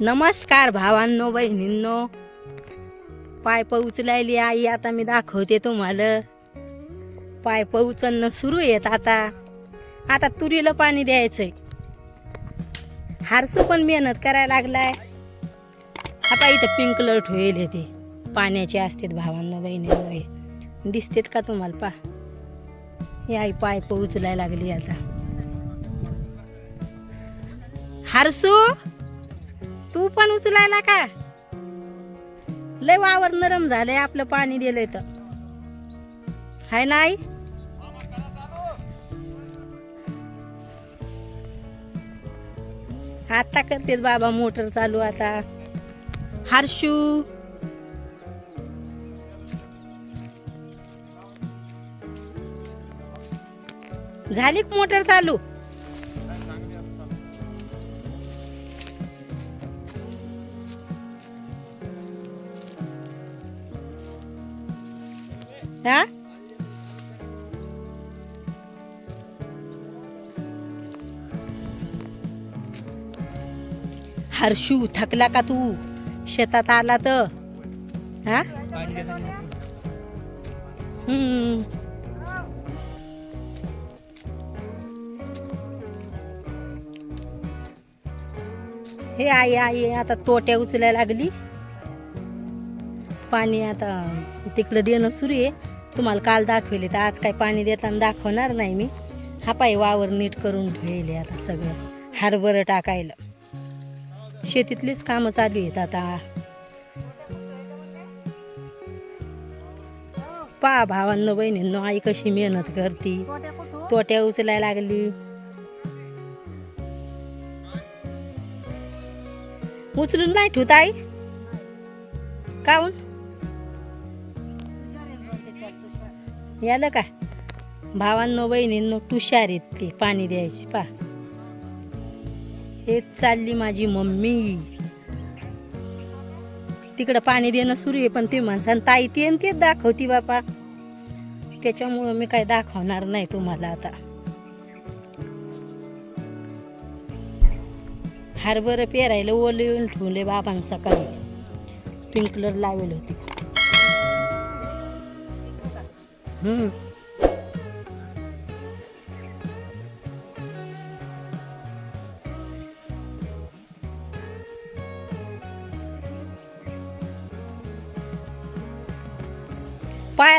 नमस्कार भावांनो बहिणींनो. पायप उचलायली आई आता मी दाखवते तुम्हाला. पायप उचलणं सुरू आहेत आता. आता तुरीला पाणी द्यायचंय. हारसू पण मेहनत करायला लागलाय. आता इथं पिंक कलर ठेवेल हे ते. पाण्याचे असतात भावांनो बहिणींनो. दिसतेत का तुम्हाला? पा हे आई पायप उचलायला लागली आता. हारसू! तू पण उचलायला का? लय वावर नरम झालंय आपलं पाणी दिलंय तर. हाय नाही आता करतेत बाबा मोटर चालू आता. हर्षू. झाली मोटर चालू? हर्षू थकला का तू? शेतात आला तर? हा? हम्म. हे आई आई आता तोट्या उचलायला लागली. पाणी आता तिकडं देणं सुरू आहे. तुम्हाला काल दाखवले तर आज काय पाणी देताना दाखवणार नाही मी. हा पाय वावर नीट करून ठेवले आता सगळं. हरभरं टाकायला. शेतीतलीच कामं चालू आहेत आता. पा भावांनो बहिणींनो आई कशी मेहनत करती. तोट्या उचलाय लागली. उचलून नाही ठेवत आई. काऊन? यालं का भावांनो बहिणींनो तुषार येत ते पाणी द्यायची पा हेच चालली माझी मम्मी. तिकडं पाणी देणं सुरू आहे पण ते माणसान ताई ती आणि तेच दाखवती बापा. त्याच्यामुळं मी काय दाखवणार नाही तुम्हाला आता. हरभरं पेरायला ओले येऊन ठेवले बाबां सकाळी. पिंकलर लावेल होती. हम्म.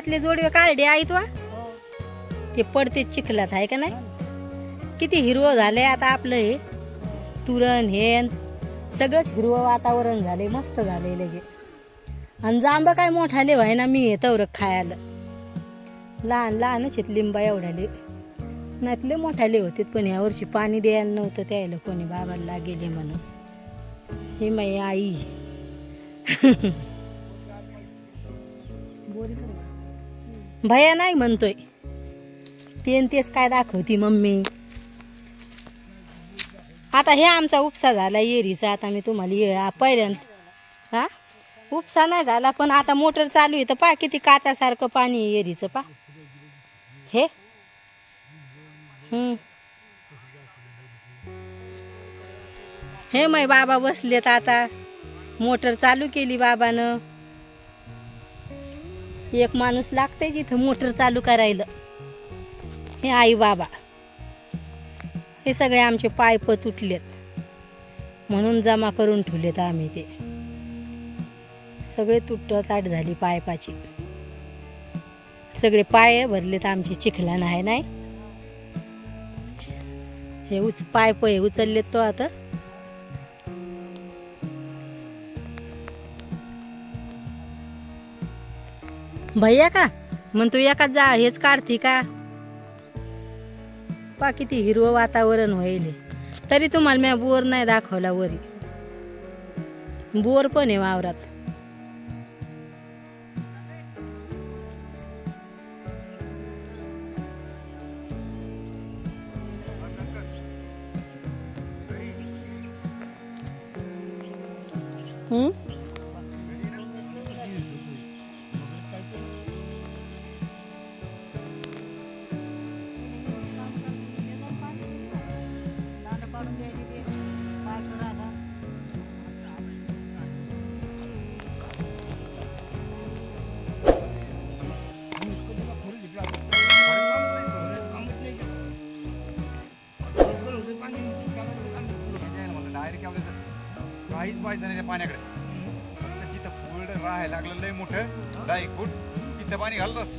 पायातले जोडवे काढले आहेत वा. ते पडते चिखलात आहे का नाही? किती हिरवं झालंय आता आपलं हे. तुरण हे सगळंच हिरवं वातावरण झालंय मस्त झालंय लगे. आणि जांब काय मोठाले व्हाय ना मी हे तवरक खायला. लहान लहानच आहेत लिंबा एवढ्याले नाहीतले मोठाले होते पण यावर्षी पाणी द्यायला नव्हतं त्याला कोणी बाबाला गेले म्हणून. हे माई आई. भया नाही म्हणतोय. तेन तेच काय दाखवती मम्मी. आता हे आमचा उपसा झाला येरीचा. आता मी तुम्हाला ये पहिल्यांदा हा उपसा नाही झाला पण आता मोटर चालू आहे. तर पा किती काचासारखं पाणी आहे येरीचं पा हे? हे मै बाबा बसलेत आता. मोटर चालू केली बाबानं. एक माणूस लागतंय जिथं मोटर चालू करायला. हे आई बाबा. हे सगळे आमचे पायप तुटलेत म्हणून जमा करून ठेवलेत आम्ही ते. सगळे तुटताट झाली पायपाची. सगळे पाय भरलेत आमचे चिखला नाही नाही. हे उच पायप हे उचललेत तो आता. भैया का? मग तू एका जा हेच काढते का? पा किती हिरवं वातावरण होईल तरी तुम्हाला मी बोर नाही दाखवला वरी. बोर पण आहे वावरात. हम्म? डायरेक्ट आपल्या काहीच पाहिजे नाही त्या पाण्याकडे. फक्त तिथं फुल राहायला लागलं लय मोठं. दहा फूट. तिथं पाणी घालत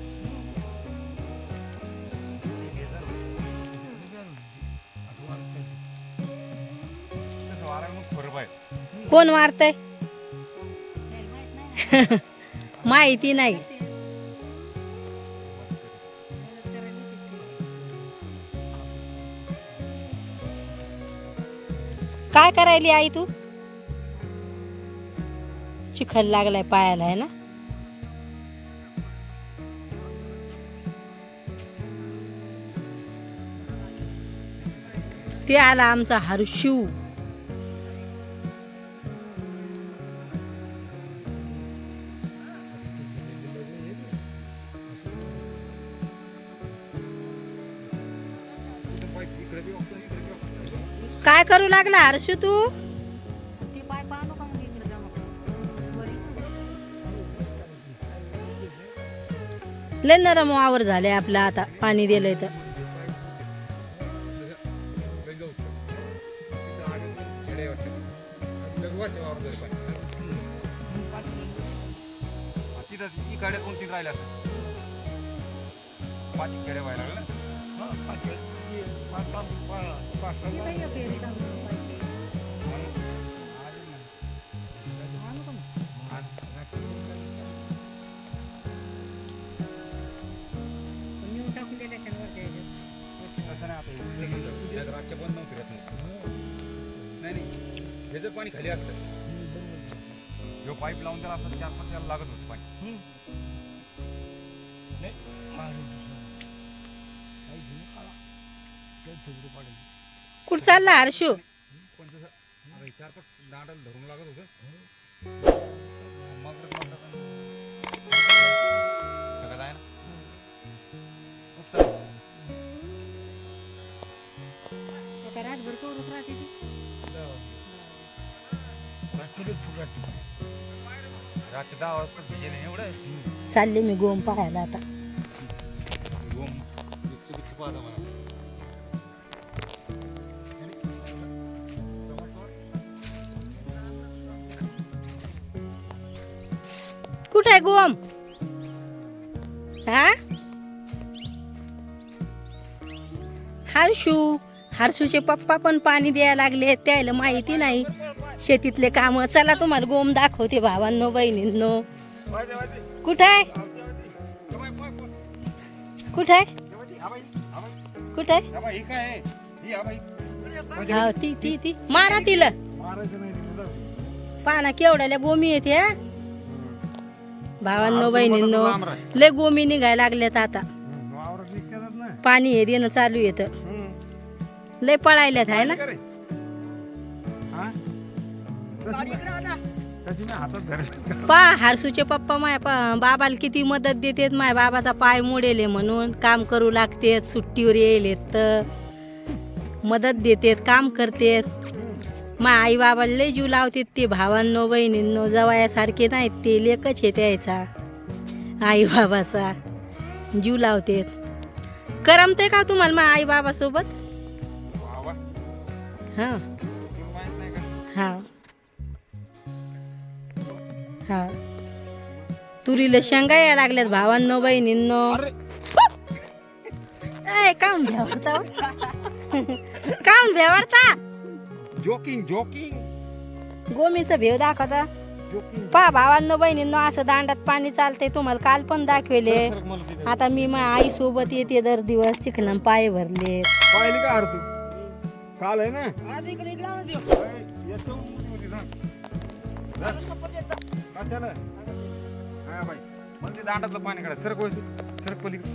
तसं वारा मग खरं पाहिजे कोण मारतय माहिती नाही. काय करायली आई तू? चिखल लागलाय पायाला आहे ना? ते आला आमचा हर्षू काय करू लागला हर्षू तू? ती पाय पाहतो का मग इकडे जमा करून? वरी. लय नरम वावर झाले आपला आता पाणी दिलंय तर. दोन तीन राहिले पाच खेडे व्हायला लागले ना ती काही एक फेरी टाकून पाहिजे. म्हणून पण नाही रातच्या बंद नव्हती राहत नाही. नाही हे जर पाणी खाली असतं जो पाईप लावून त्याला असं चार पाच त्याला लागत होतं पाणी कुठं चालला हर्षू पण तसं आता. हे चार पाच कुठं आहे गोम? हा? हर्षू हर्षूचे पप्पा पण पाणी द्यायला लागले त्याला माहिती नाही. शेतीतले काम चला तुम्हाला गोम दाखवते भावांनो बहिणींनो. कुठं आहे? कुठं आहे? कुठं आहे? ही हा ती ती ती. मारा तिला तिला. पाना केवढ्याला गोमी येते हा? भावांनो बहिणींनो. लय गोमी निघायला लागल्यात आता. पाणी हे देणं चालू येतं. लय पळायल्यात आहे ना? हा? पा हरसूचे पप्पा माय पा- बाबाला किती मदत देतेत माय बाबाचा पाय मोडेले म्हणून काम करू लागतेत सुट्टीवर येलेत तर मदत देतेत काम करतेत माय आई बाबाला लय जीव लावतेत ते भावांनो बहिणींनो जवायासारखे नाहीत ते लेकच आहे त्याचा आई बाबाचा जीव लावतेत. करमते का तुम्हाला मा आई बाबासोबत वा, वा. हां? हा. हा. तुरीला शेंगा यायला लागल्यात भावांनो बहिणींनो. ए काऊन भेवडता काऊन भेवडता जोकिंग जोकिंग. गोमीचं भेव दाखवता? जोकिंग. पा भावांनो बहिणींनो असं दांडात पाणी चालतंय तुम्हाला काल पण दाखवेले. सरक मला तिथे. आता मी माझ्या आई सोबत येते दर दिवस चिखलान पाय भरले. पाहिली का आरती? काल आहे ना? अय, येतो मोठी मोठी झाड. झाड. कशाला? हा बाई. म्हणजे दांडातलं पाणी काढा. सरक वळसू. सरक पलीकडे.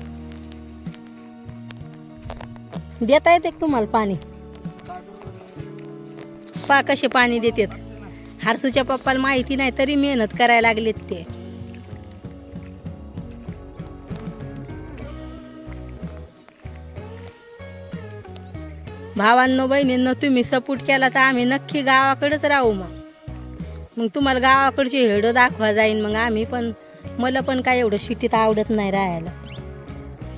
देता येते का तुम्हाला पाणी? पा कसे पाणी देतात? हारसूच्या पप्पाला माहिती नाही तरी मेहनत करायला लागलेत ते. भावांनो बहिणींनो तुम्ही सपोर्ट केला तर आम्ही नक्की गावाकडेच राहू मग. मग तुम्हाला गावाकडची हेडं दाखवा जाईन मग आम्ही पण मला पण काय एवढं शिटीत आवडत नाही राहायला.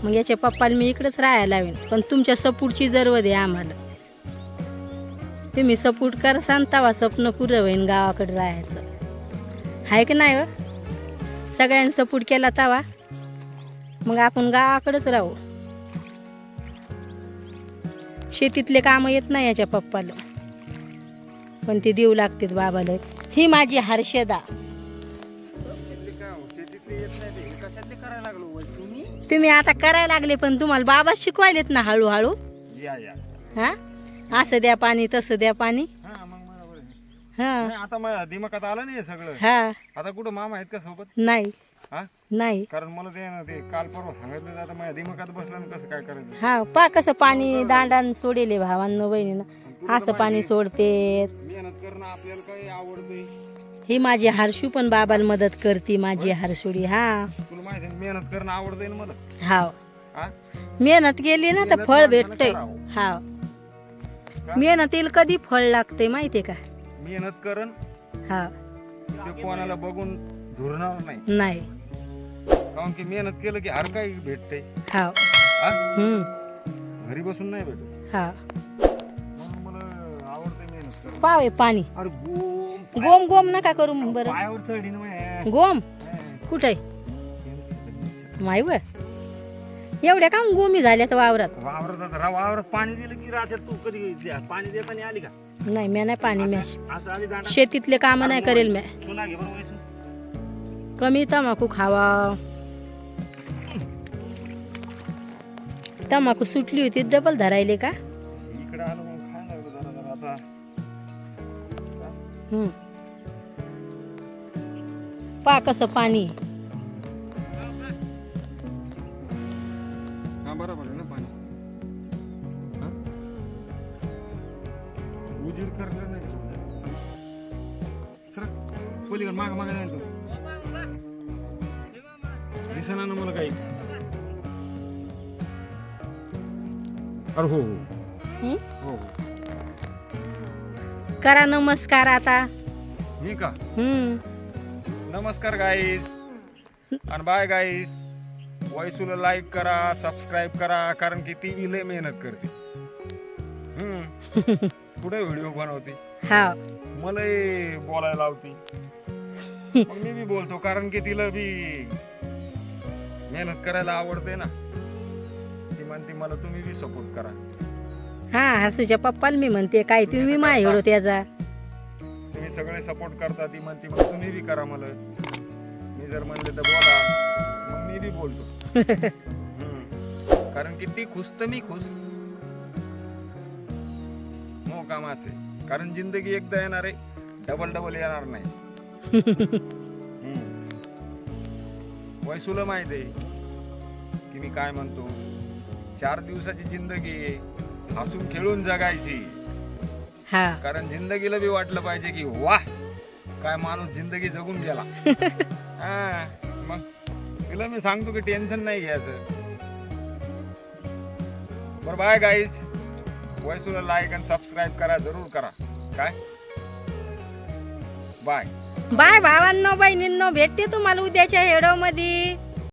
मग याच्या पप्पाला मी इकडंच राहायला लावेन पण तुमच्या सपोर्टची जरूरत आहे आम्हाला. तुम्ही सपोर्ट करसान तवा स्वप्न पुरं होईन गावाकडे राहायचं. आहे की नाही व? सगळ्यांनी सपोर्ट केला तवा. मग आपण गावाकडेच राहू. शेतीतले कामं येत नाही याच्या पप्पाला. पण ते देऊ लागतात बाबाला. ही माझी हर्षदा. तुम्ही आता करायला लागले पण तुम्हाला बाबा शिकवायलेत ना हळूहळू? हा? असं द्या पाणी तसं द्या पाणी. हा मग बरोबर आहे. हा. नाही, आता दिमागात आलं नाही हे सगळं. हा. आता कुठं मामा आहेत का सोबत? नाही. हा? नाही. कारण मला ते ना ते काल परवा सांगितलं आता माझ्या दिमागात बसलं ना कसं काय करायचं? हा पा कसं पाणी दांडान सोडेले भावांनो बहिणीनं. असं पाणी सोडते मेहनत करणं आपल्याला काही ही माझी हर्षू पण बाबाला मदत करते माझी हर्षुडी हा. तुला माहिती आहे मेहनत करणं आवडतंय ना मला हा हा? मेहनत केली ना तर फळ भेटतंय. हा? मेहनतीला कधी फळ लागते माहितीये का? मेहनत करण हा. ते कोणाला बघून झुरणार नाही. नाही. कारण की मेहनत केलं की हर काही भेटते. हा. हा? हम्म. घरी बसून नाही भेटत. हा. म्हणून मला आवडते मेहनत करणं. पावे पाणी. अरे गोम. गोम गोम नका करू बरं. पायावर ना माझ्या. गोम. कुठे माय व एवढ्या का गोमी झाल्यात वावरात. वावरात आता रा- वावरात पाणी दिलं की राहत्यात तू कधी द्या- पाणी देताना आली का? नाही मी नाही पाणी मॅ असं आली दांडा? शेतीतले काम नाही करेल म्या. तुला घे बरं वैसून. कमी तमाखू खावा. तमाखू सुटली होती डबल धरायले का? इकडे आलो मग खायला लागलो जरा जरा आता. हम्म. पा कसं पाणी. हा बरोबर आहे ना पाणी? उजीड करलं नाही. सर पलीकडे माग माग जाईल तू. दिसना ना मला काही. अरे हो हो? हो? हो करा नमस्कार आता. मी का? हम्म नमस्कार गाईज आणि बाय गाईज वैसूला लाईक करा सबस्क्राईब करा कारण की ती बी लय मेहनत करते. हम्म. कुठे व्हिडिओ बनवते? हा. मला बोलायला लावते. मग मी बी बोलतो कारण की तिला बी मेहनत करायला आवडते ना. ती म्हणते मला तुम्ही बी सपोर्ट करा. हा हा तुझ्या पप्पाला मी म्हणते काय तुम्ही माय एवढं त्याचा. तुम्ही सगळे सपोर्ट करता ती म्हणते मग तुम्ही बी करा मला. मी जर म्हणले तर बोला. मग मी बी बोलतो हम्म. कारण की ती खुश तर मी खुश मो कामाचे कारण जिंदगी एकदा येणार आहे डबल डबल येणार नाही. हम्म. वैसूला माहीत आहे की मी काय म्हणतो? चार दिवसाची जिंदगी आहे. हसून खेळून जगायची. हा. कारण जिंदगीला बी वाटलं पाहिजे की वाह काय माणूस जिंदगी जगून गेला. हा, तिला मी सांगतो की टेन्शन नाही घ्यायचं. बरं बाय गाईज वैसूला लाईक आणि सबस्क्राईब करा जरूर करा. काय? बाय बाय भावांनो बहिणींनो भेटते तुम्हाला उद्याच्या हेडो मध्ये